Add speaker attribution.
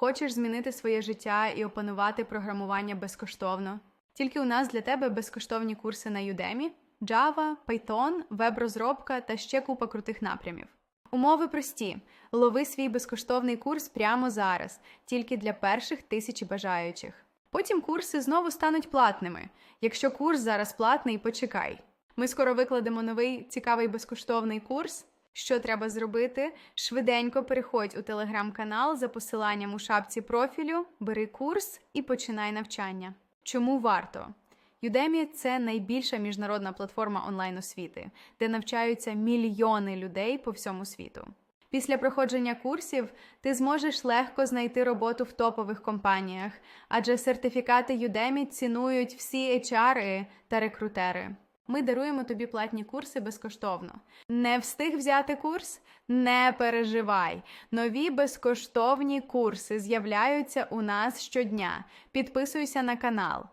Speaker 1: Хочеш змінити своє життя і опанувати програмування безкоштовно? Тільки у нас для тебе безкоштовні курси на Udemy, Java, Python, веб-розробка та ще купа крутих напрямів. Умови прості: лови свій безкоштовний курс прямо зараз, тільки для перших тисячі бажаючих. Потім курси знову стануть платними. Якщо курс зараз платний, почекай. Ми скоро викладемо новий цікавий безкоштовний курс. Що треба зробити? Швиденько переходь у телеграм-канал за посиланням у шапці профілю, бери курс і починай навчання. Чому варто? Udemy – це найбільша міжнародна платформа онлайн-освіти, де навчаються мільйони людей по всьому світу. Після проходження курсів ти зможеш легко знайти роботу в топових компаніях, адже сертифікати Udemy цінують всі HR та рекрутери. Ми даруємо тобі платні курси безкоштовно. Не встиг взяти курс? Не переживай. Нові безкоштовні курси з'являються у нас щодня. Підписуйся на канал.